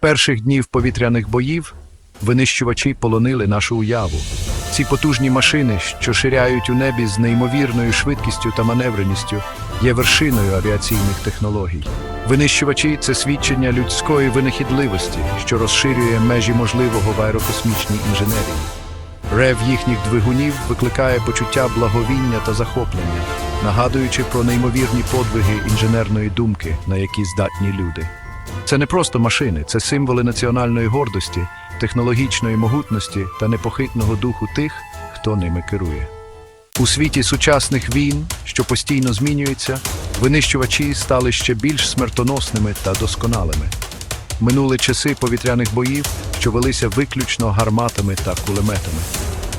перших днів повітряних боїв винищувачі полонили нашу уяву. Ці потужні машини, що ширяють у небі з неймовірною швидкістю та маневреністю, є вершиною авіаційних технологій. Винищувачі це свідчення людської винахідливості, що розширює межі можливого в аерокосмічній інженерії. Рев їхніх двигунів викликає почуття благовіння та захоплення, нагадуючи про неймовірні подвиги інженерної думки, на які здатні люди. Це не просто машини, це символи національної гордості, технологічної могутності та непохитного духу тих, хто ними керує. У світі сучасних війн, що постійно змінюються, винищувачі стали ще більш смертоносними та досконалими. Минули часи повітряних боїв, що велися виключно гарматами та кулеметами.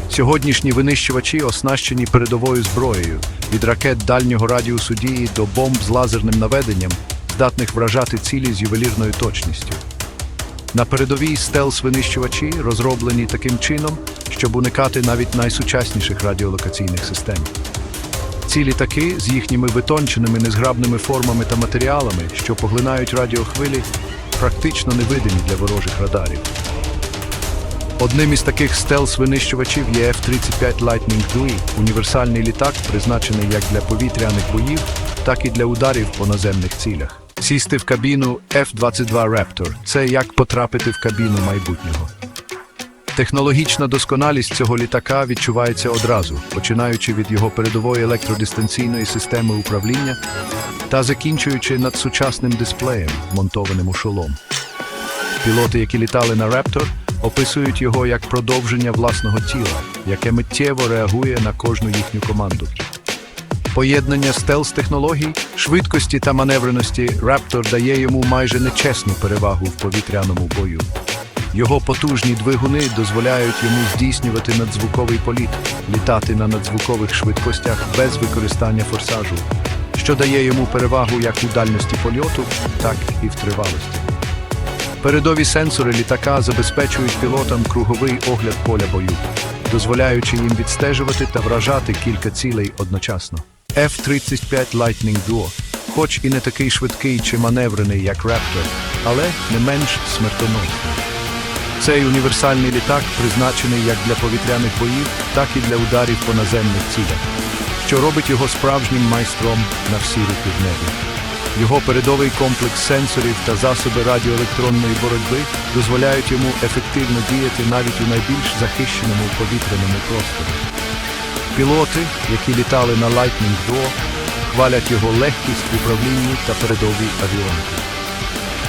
Сьогоднішні винищувачі оснащені передовою зброєю від ракет дальнього радіусу дії до бомб з лазерним наведенням, здатних вражати цілі з ювелірною точністю. На передовій стелс-винищувачі розроблені таким чином, щоб уникати навіть найсучасніших радіолокаційних систем. Ці літаки з їхніми витонченими незграбними формами та матеріалами, що поглинають радіохвилі, практично невидимі для ворожих радарів. Одним із таких стелс-винищувачів є F-35 Lightning II – універсальний літак, призначений як для повітряних боїв, так і для ударів по наземних цілях. Сісти в кабіну F-22 Raptor – це як потрапити в кабіну майбутнього. Технологічна досконалість цього літака відчувається одразу, починаючи від його передової електродистанційної системи управління та закінчуючи над сучасним дисплеєм, вмонтованим у шолом. Пілоти, які літали на Raptor, описують його як продовження власного тіла, яке миттєво реагує на кожну їхню команду. Поєднання стелс-технологій, швидкості та маневреності Raptor дає йому майже нечесну перевагу в повітряному бою. Його потужні двигуни дозволяють йому здійснювати надзвуковий політ, літати на надзвукових швидкостях без використання форсажу, що дає йому перевагу як у дальності польоту, так і в тривалості. Передові сенсори літака забезпечують пілотам круговий огляд поля бою, дозволяючи їм відстежувати та вражати кілька цілей одночасно. F-35 Lightning Duo, хоч і не такий швидкий чи маневрений, як Raptor, але не менш смертоносний. Цей універсальний літак призначений як для повітряних боїв, так і для ударів по наземних цілях, що робить його справжнім майстром на всі руки в небі. Його передовий комплекс сенсорів та засоби радіоелектронної боротьби дозволяють йому ефективно діяти навіть у найбільш захищеному повітряному просторі. Пілоти, які літали на Lightning Duo, хвалять його легкість в управлінні та передовій авіоники.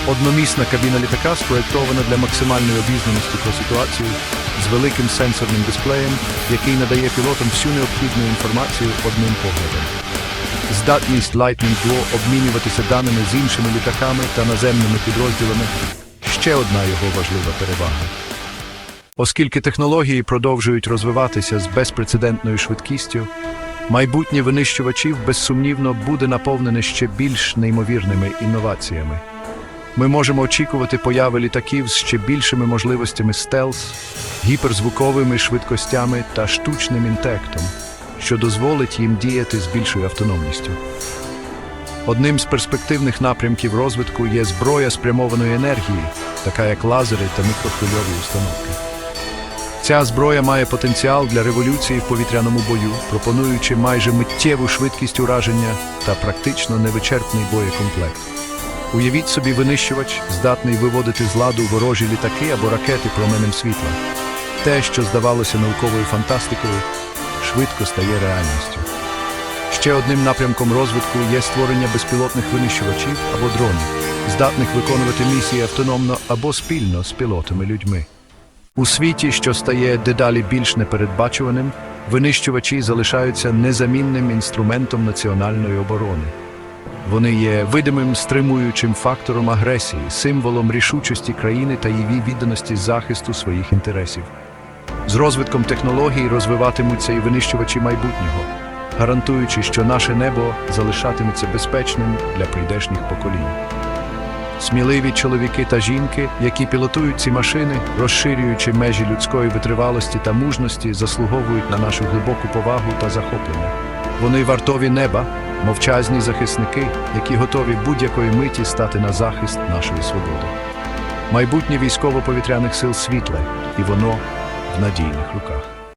Одномісна кабіна літака спроєктована для максимальної обізнаності про ситуацію з великим сенсорним дисплеєм, який надає пілотам всю необхідну інформацію одним поглядом. Здатність Lightning Duo обмінюватися даними з іншими літаками та наземними підрозділами ще одна його важлива перевага. Оскільки технології продовжують розвиватися з безпрецедентною швидкістю, майбутнє винищувачів безсумнівно буде наповнене ще більш неймовірними інноваціями. Ми можемо очікувати появи літаків з ще більшими можливостями стелс, гіперзвуковими швидкостями та штучним інтелектом, що дозволить їм діяти з більшою автономністю. Одним з перспективних напрямків розвитку є зброя спрямованої енергії, така як лазери та мікрохвильові установки. Ця зброя має потенціал для революції в повітряному бою, пропонуючи майже миттєву швидкість ураження та практично невичерпний боєкомплект. Уявіть собі винищувач, здатний виводити з ладу ворожі літаки або ракети променем світла. Те, що здавалося науковою фантастикою, швидко стає реальністю. Ще одним напрямком розвитку є створення безпілотних винищувачів або дронів, здатних виконувати місії автономно або спільно з пілотами-людьми. У світі, що стає дедалі більш непередбачуваним, винищувачі залишаються незамінним інструментом національної оборони. Вони є видимим стримуючим фактором агресії, символом рішучості країни та її відданості захисту своїх інтересів. З розвитком технологій розвиватимуться і винищувачі майбутнього, гарантуючи, що наше небо залишатиметься безпечним для прийдешніх поколінь. Сміливі чоловіки та жінки, які пілотують ці машини, розширюючи межі людської витривалості та мужності, заслуговують на нашу глибоку повагу та захоплення. Вони вартові неба, мовчазні захисники, які готові будь-якої миті стати на захист нашої свободи. Майбутнє військово-повітряних сил світле, і воно в надійних руках.